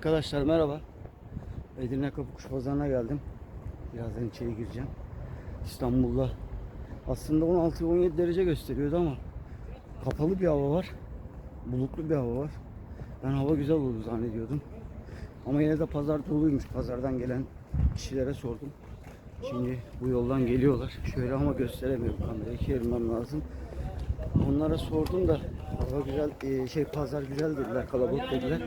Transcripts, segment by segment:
Arkadaşlar merhaba. Edirne Kapı Kuş Pazarı'na geldim. Birazdan içeri gireceğim. İstanbul'da aslında 16-17 derece gösteriyordu ama kapalı bir hava var. Bulutlu bir hava var. Ben hava güzel olur zannediyordum. Ama yine de pazar doluymuş. Pazardan gelen kişilere sordum. Şimdi bu yoldan geliyorlar. Şöyle ama gösteremiyorum kamerayı. Çevirmem lazım. Onlara sordum da hava güzel, e, şey pazar güzel dediler, kalabalık dediler.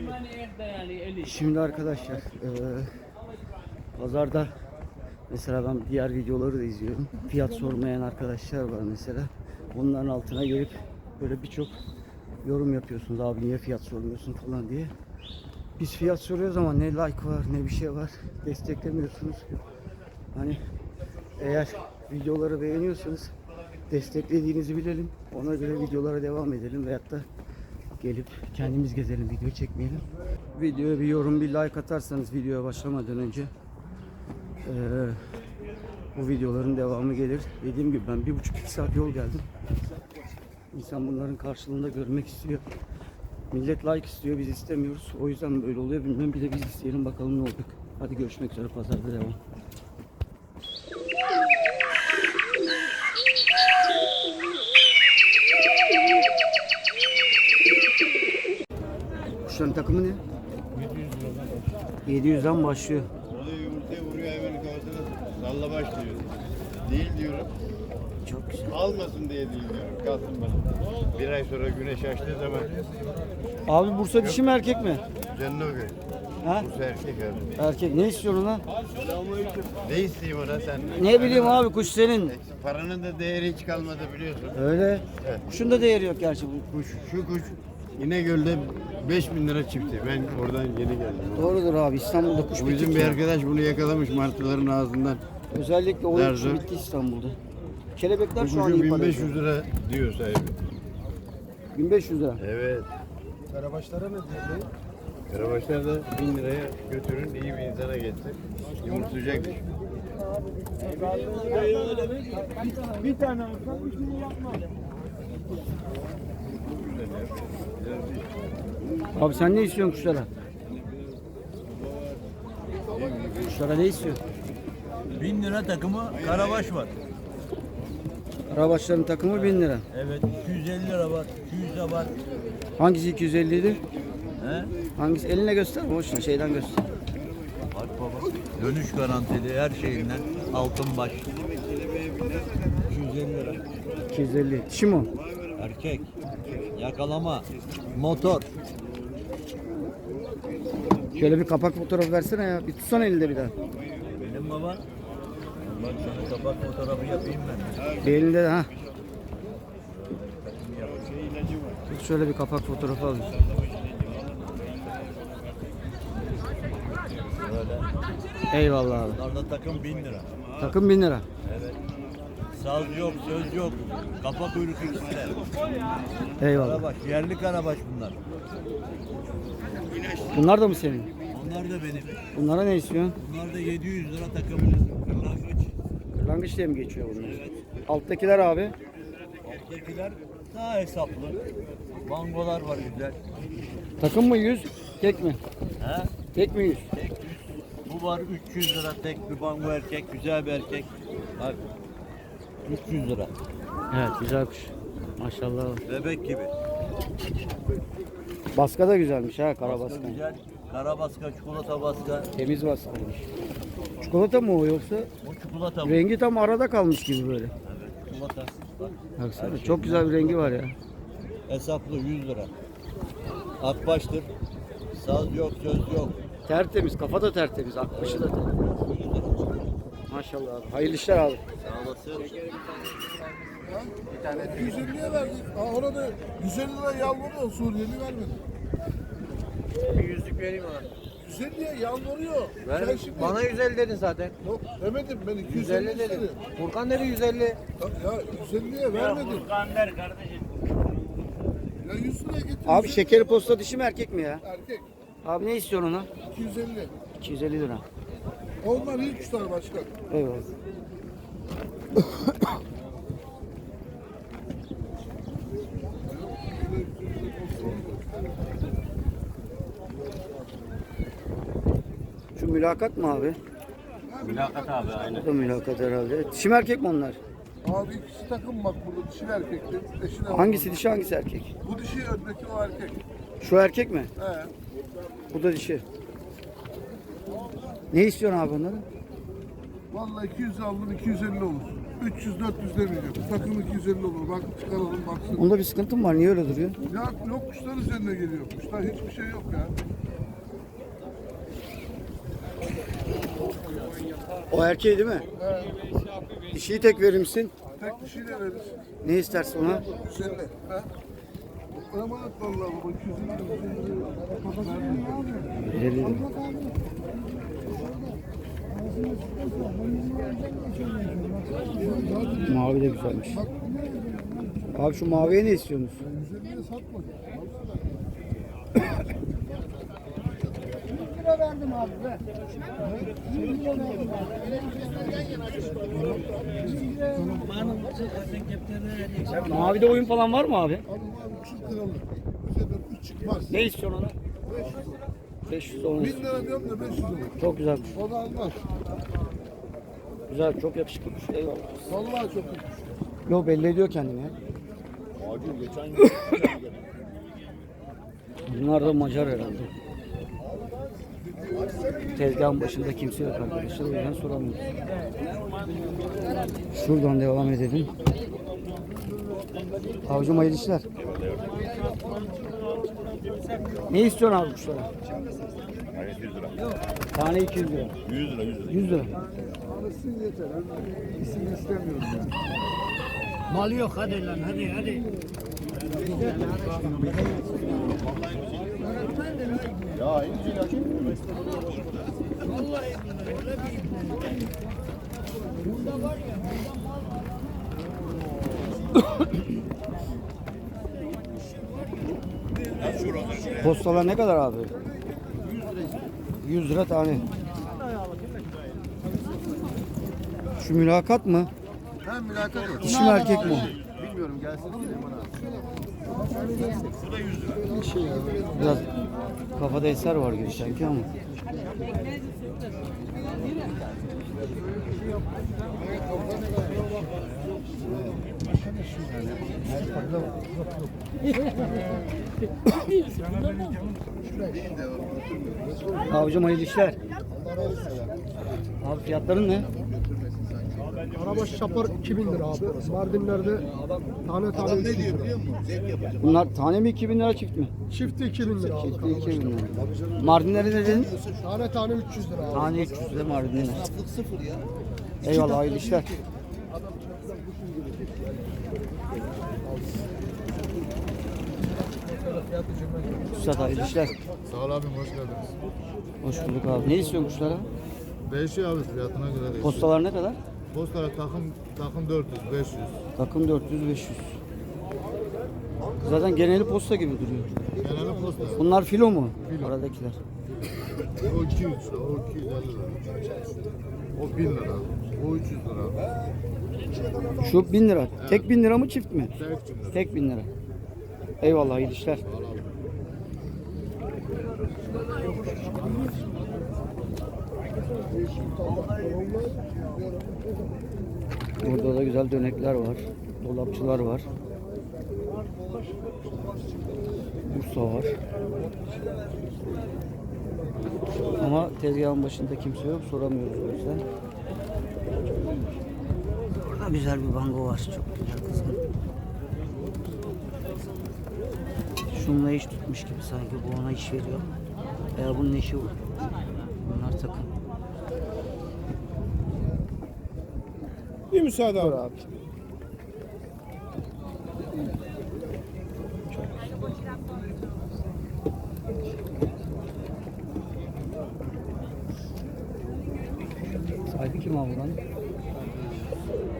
Şimdi arkadaşlar e, pazarda mesela ben diğer videoları da izliyorum. Fiyat sormayan arkadaşlar var mesela. Onların altına gelip böyle birçok yorum yapıyorsunuz abi niye fiyat sormuyorsun falan diye. Biz fiyat soruyoruz ama ne like var ne bir şey var desteklemiyorsunuz. Hani eğer videoları beğeniyorsanız desteklediğinizi bilelim. Ona göre videolara devam edelim veyahut da gelip kendimiz gezelim video çekmeyelim. Videoya bir yorum bir like atarsanız videoya başlamadan önce eee, bu videoların devamı gelir. Dediğim gibi ben bir buçuk iki saat yol geldim. İnsan bunların karşılığında görmek istiyor. Millet like istiyor biz istemiyoruz. O yüzden böyle oluyor bilmem bir de biz isteyelim bakalım ne olacak. Hadi görüşmek üzere pazarda devam. Takımı ne? 700'den başlıyor. Orada yumurtayı vuruyor hemen kafasına salla baş diyor. Değil diyorum. Çok güzel. Almasın diye değil diyorum. Kalsın bana. Bir ay sonra güneş açtığı zaman Abi Bursa dişi mi erkek mi? canına göre. Ha? Bu erkek abi. Erkek. Ne istiyorsun lan? Ne isteyeyim ona sen? Ne bileyim abi kuş senin. Paranın da değeri hiç kalmadı biliyorsun. Öyle. Evet. Kuşun da değeri yok gerçi bu. Kuş, şu kuş İnegöl'de 5000 lira çifti. Ben oradan yeni geldim. Doğrudur abi İstanbul'da kuş Bu bizim bitik bir ya. arkadaş bunu yakalamış martıların ağzından. Özellikle kuşu Nerede? bitti İstanbul'da. Kelebekler şu an iyi para 1500 ediyor. lira diyor sahibi. 1500 lira. Evet. Karabaşlara ne diyor? Karabaşlar da 1000 liraya götürün iyi bir insana geçsin. Yumurtlayacak. Bir tane olsan bir şey yapma. Abi sen ne istiyorsun kuşlara? Kuşlara ne istiyorsun? 1000 lira takımı Karabaş var. Karabaşların takımı 1000 lira. Evet 250 lira var. 200 de var. Hangisi 250 idi? He? Hangisi? Eline göster. Boşuna şeyden göster. Bak baba. Dönüş garantili her şeyinden altın baş. 250 lira. 250. Dişi mi o? Erkek. Yakalama. Motor. Şöyle bir kapak fotoğrafı versene ya. Bir tutsana elinde bir daha. Benim baba. Bak sana kapak fotoğrafı yapayım ben. Bir elinde de ha. Tut şöyle bir kapak fotoğrafı al. Böyle. Eyvallah abi. Bunlarda takım 1000 lira. Takım 1000 lira. Evet. Saz yok, söz yok. Kafa kuyruk ikisiler. Eyvallah. Karabaş, yerli karabaş bunlar. Bunlar da mı senin? Onlar da benim. Bunlara ne istiyorsun? Bunlar da 700 lira takım. Kırlangıç. Kırlangıç diye mi geçiyor bunlar? Alttakiler abi. Alttakiler daha hesaplı. Mangolar var güzel. Takım mı 100? Tek mi? He? Tek mi 100? Tek düz. Bu var 300 lira tek bir mango erkek. Güzel bir erkek. Bak. 300 lira. Evet güzel kuş. Maşallah. Bebek gibi. Baska da güzelmiş ha kara Baska baska. güzel. Karabaska, çikolata baska. Temiz baskaymış. Çikolata mı o yoksa? Bu çikolata mı? Rengi tam arada kalmış gibi böyle. Evet, çikolata. Bak. Baksana çok güzel bir rengi var ya. Hesaplı 100 lira. Akbaştır. Saz yok, söz yok. Tertemiz, kafa da tertemiz, akbaşı da tertemiz. 100 lira. Maşallah abi. Hayırlı işler abi. Sağ olasın. 150'ye verdik. Ha, ona da 150 lira yalvarıyor. Suriyeli vermedi. Bir yüzlük vereyim ona. 150'ye yalvarıyor. Ver. Sen şimdi... Bana 150 dedin zaten. Yok demedim ben 250 150 istedi. dedim. Furkan dedi 150. Ya, ya 150'ye vermedim. Ya 100 liraya getir. Abi 150 şekeri posta dişi mi erkek mi ya? Erkek. Abi ne istiyorsun ona? 250. 250 lira. Onlar iyi kuşlar başkan. Eyvallah. Şu mülakat mı abi? Mülakat abi aynen. Bu da mülakat herhalde. Dişi mi erkek mi onlar? Abi ikisi takım bak burada dişi ve erkekti. Eşi de var. Hangisi dişi hangisi erkek? Bu dişi öndeki o erkek. Şu erkek mi? He. Bu da dişi. Ne istiyorsun abi onları? Vallahi 200 aldım 250 olur. 300 400 demeyeceğim. Takım 250 olur. Bak çıkaralım baksın. Onda bir sıkıntı mı var? Niye öyle duruyor? Ya yok kuşlar üzerine geliyor. Kuşlar hiçbir şey yok ya. O erkeği değil mi? Dişiyi tek verir misin? Tek dişiyle veririz. Ne istersin ona? 150. He. Emanet vallahi baba 250 50 lira. Mavi de güzelmiş. Abi şu maviye ne istiyorsunuz? 150'ye satma. Mavide oyun falan var mı abi? Çıkmaz. Ne istiyorsun ona? 500 olmuş. 1000 lira diyorum da 500 olur. Çok güzel. O da almaz. Güzel, çok yakışıklı kuş. Eyvallah. Vallahi çok iyi. Yo belli ediyor kendini ya. Bunlar da Macar herhalde. Tezgahın başında kimse yok arkadaşlar. O yüzden soramıyoruz. Şuradan devam edelim. Avcım hayırlı işler. Ne istiyorsun abi kuşlara? Tane 200 lira. 100 lira, 100 lira. 100 lira. Alışsın yeter. İsim istemiyorum yani. Mal yok hadi lan hadi hadi. Postalar ne kadar abi? 100 lira tane. Şu mülakat mı? Ha mülakat yok. Dişi mi erkek mi? Bilmiyorum gelsin Süleyman abi. Biraz kafada eser var gibi sanki ama. Avcım hayırlı işler. Abi fiyatların ne? Araba şapar 2000 lira abi. Mardinler'de tane tane 300 lira. Bunlar tane mi 2000 lira çift mi? Çifti 2000 lira abi. Çifti 2000 lira. Mardinleri ne dedin? Tane tane 300 lira abi. Tane 300 lira Mardinler. Eyvallah hayırlı işler. Üstad hayırlı işler. Sağ ol abim hoş geldiniz. Hoş bulduk abi. Ne istiyorsun kuşlara? Değişiyor abi fiyatına göre değişiyor. Postalar ne kadar? Postlara takım takım 400 500. Takım 400-500. Zaten geneli posta gibi duruyor. Genelde posta. Bunlar filo mu? Aradakiler. O 200 lira, o 250 lira. O 1000 lira. O 300 lira. Şu 1000 lira. Tek 1000 lira mı çift mi? Tek lira. Tek 1000 lira. Eyvallah hayırlı işler. Burada da güzel dönekler var. Dolapçılar var. Bursa var. Ama tezgahın başında kimse yok. Soramıyoruz o yüzden. Burada güzel bir bango var. Çok güzel kızım. Şununla iş tutmuş gibi sanki. Bu ona iş veriyor. Veya bunun işi bu. Bunlar takım. Bir müsaade abi. abi. Sahibi kim abi buranın?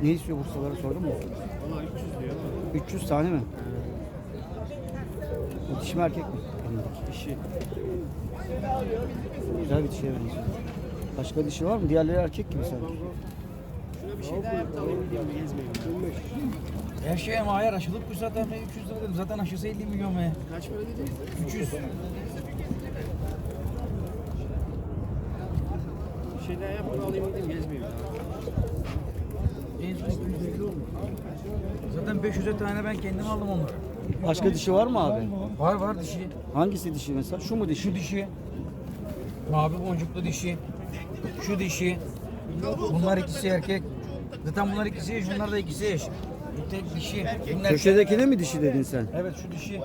Ne istiyor Bursalara sordun mu? 300 tane mi? Bu dişi mi erkek mi? Dişi. Güzel bir dişiye benziyor. Başka dişi var mı? Diğerleri erkek gibi sanki. Her şeye mahir aşılık bu zaten 300 lira dedim. Zaten aşısı 50 milyon be. Kaç para dedin? 300. şeyler yapın alayım gideyim gezmeyeyim. En son 250 oldu. Zaten 500'e tane ben kendim aldım onları. Başka dişi var mı abi? Var var dişi. Hangisi dişi mesela? Şu mu dişi? Şu dişi. Mavi boncuklu dişi. Şu dişi. Bunlar ikisi erkek. Zaten bunlar ikisi eş, bunlar da ikisi eş. Bu tek dişi. Bunlar Köşedekine mi dişi dedin sen? Evet şu dişi.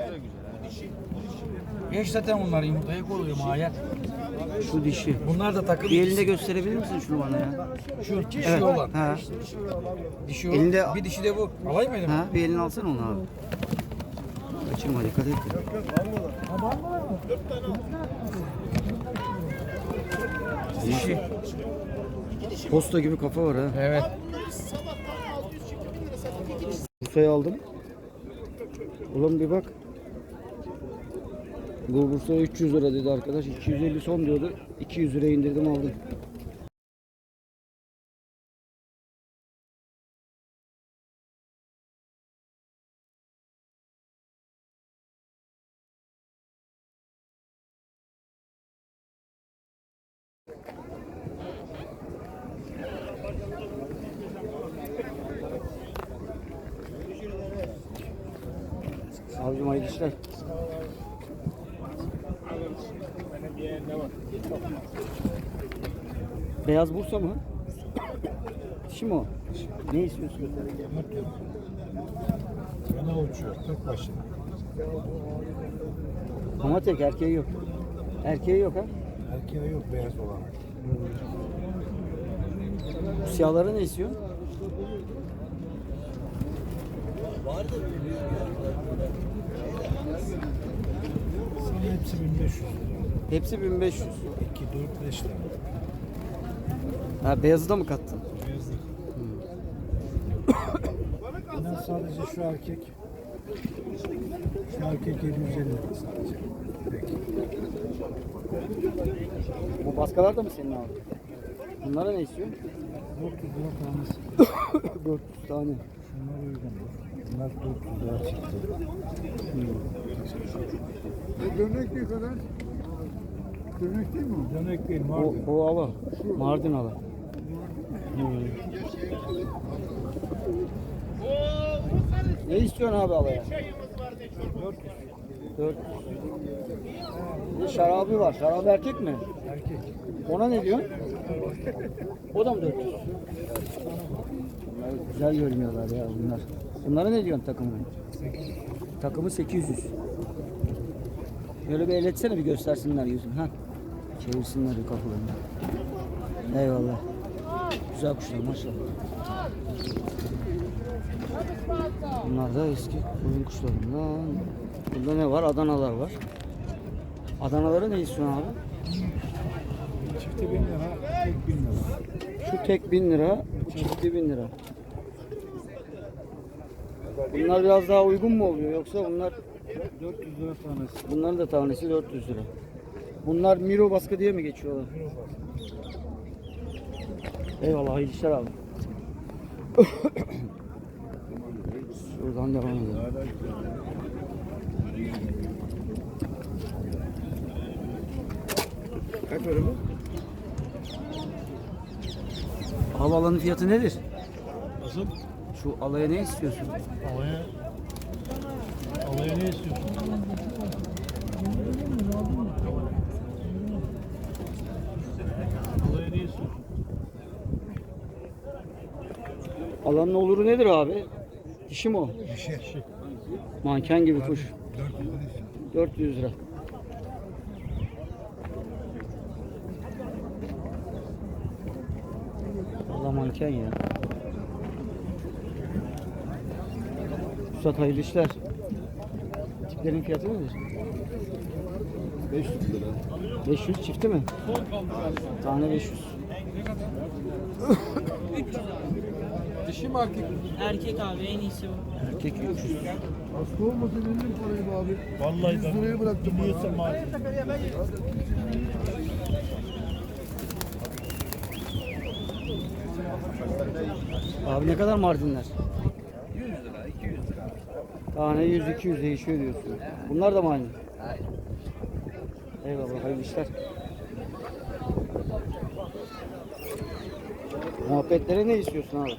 Eş zaten bunlar yumurtaya koyuyor maya. Şu dişi. Bunlar da takım. Bir elinde gösterebilir misin şunu bana ya? Şu dişi Evet. olan. Ha. Dişi o. Elinde- Bir dişi de bu. Alayım mı elime? Ha, bir elini alsana onu abi. Kaçırma dikkat et. Dişi. Posta gibi kafa var ha. Evet. Bursa'yı aldım. Ulan bir bak. Bu Bursa 300 lira dedi arkadaş. 250 son diyordu. 200 liraya indirdim aldım. Abicim hayırlı işler. Beyaz Bursa mı? Dişi mi o? Ne istiyorsun? Yana uçuyor. Tek başına. Ama tek erkeği yok. Erkeği yok ha. Erkeğe yok beyaz olan. Bu siyahları ne istiyor? Sana hepsi 1500 lira. Hepsi 1500. 2, 4, 5 tane. Ha beyazı da mı kattın? Beyazlık. Ben sadece şu erkek. Şu erkek 750 lira sadece. Peki. Bu baskalar da mı senin abi? Bunlara ne istiyor? 400 lira tanesi. 400 tane. Şunlar uygun. Bunlar 400 lira çıktı. Dönek ne kadar? Dönek değil mi o? Dönek değil O, Mardin. o ala. Mardin ala. Ne istiyorsun abi alaya? 400. Bir şarabı var. Şarabı erkek mi? Erkek. Ona ne diyorsun? O da mı 400? Bunlar güzel görünüyorlar ya bunlar. Bunlara ne diyorsun takımına? Takımı 800. Böyle bir el etsene bir göstersinler yüzünü. Ha. Çevirsinler bir kafalarını. Eyvallah. Güzel kuşlar maşallah. Bunlar da eski oyun kuşlarından. Burada ne var? Adanalar var. Adanalara ne istiyorsun abi? Çifte 1000 lira, tek 1000 lira. Şu tek 1000 lira, bu çifti 1000 lira. Bunlar biraz daha uygun mu oluyor yoksa bunlar 400 lira tanesi. bunların da tanesi 400 lira. Bunlar Miro baskı diye mi geçiyorlar? Eyvallah hayırlı işler abi. Şuradan devam edelim. Kaç para bu? Havaalanı fiyatı nedir? Nasıl? Şu alaya ne istiyorsun? Havaya, havaya ne istiyorsun? Havaya ne istiyorsun? Alanın oluru nedir abi? Dişi mi o? Dişi. Manken gibi kuş. 400 lira. Allah manken ya. Üstad hayırlı işler. Tiplerin fiyatı nedir? 500 lira. 500 çifti mi? Tane 500. Erkek abi en iyisi bu. Erkek 300. Hasta olmasın ellim parayı be abi. Vallahi 100 liraya bıraktım bana. Abi ne kadar Mardinler? 100 lira, 200 lira. Tane 100-200 değişiyor diyorsun. Bunlar da mı aynı? Eyvallah, hayırlı işler. Muhabbetlere ne istiyorsun abi?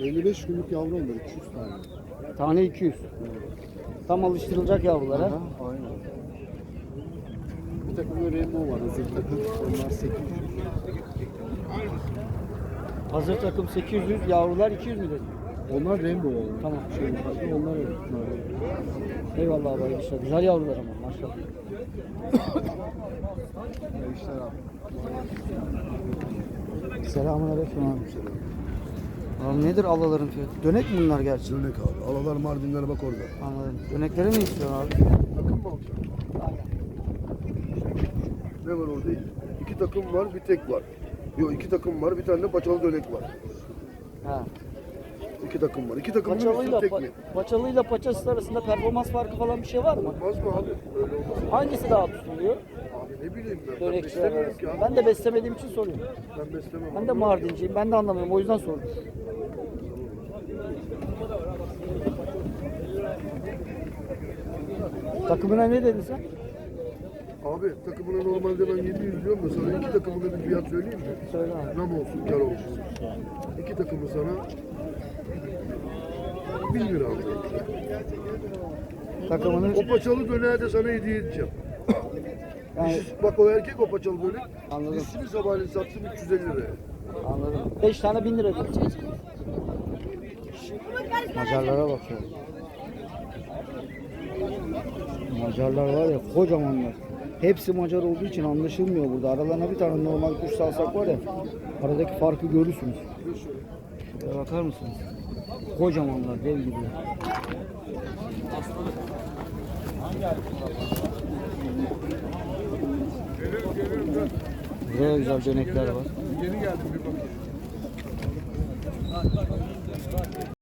55 günlük yavru onlar 200 tane. Tane 200. Tam alıştırılacak yavrular ha. Aynen. Bir takım da rainbow var hazır takım. Onlar 800. Hazır takım 800, yavrular 200 mü dedin? Onlar rainbow olur. Tamam. Şey, farklı onlar öyle. Eyvallah abi işler. Güzel yavrular ama maşallah. İşler abi. Selamun aleyküm abi. Abi nedir alaların fiyatı? Dönek mi bunlar gerçi? Dönek abi. Alalar Mardinler bak orada. Anladım. Döneklere ne istiyorsun abi? Takım mı alacaksın? Ne var orada? İki takım var, bir tek var. Yok iki takım var, bir tane de paçalı dönek var. Ha. İki takım var. İki takımın Paçalıyla, mi? pa- paçalıyla paçasız arasında performans farkı falan bir şey var mı? Olmaz mı abi? Öyle olmaz. Hangisi daha tutuluyor? Abi ne bileyim ben. Ben Dönekçiler beslemiyorum arasında. ki abi. Ben de beslemediğim için soruyorum. Ben beslemem. Ben de Mardinciyim. Ben de anlamıyorum. O yüzden sordum. Takımına ne dedin sen? Abi takımına normalde ben 700 diyorum da sana iki takımına bir fiyat söyleyeyim mi? Söyle abi. Nam olsun, kar olsun. İki takımı sana 1000 lira alacağım. Takımını O paçalı döneği de sana hediye edeceğim. yani bak o erkek o paçalı dönek. Anladım. Dişini sabahleyin sattım 350 liraya. anladım. 5 tane 1000 lira diyorsun. Macarlara bakıyorum. Macarlar var ya kocamanlar. Hepsi Macar olduğu için anlaşılmıyor burada. Aralarına bir tane normal kuş salsak var ya aradaki farkı görürsünüz. Şuraya bakar mısınız? Kocamanlar dev gibi. Burada da güzel dönekler var. Yeni geldim bir bakayım.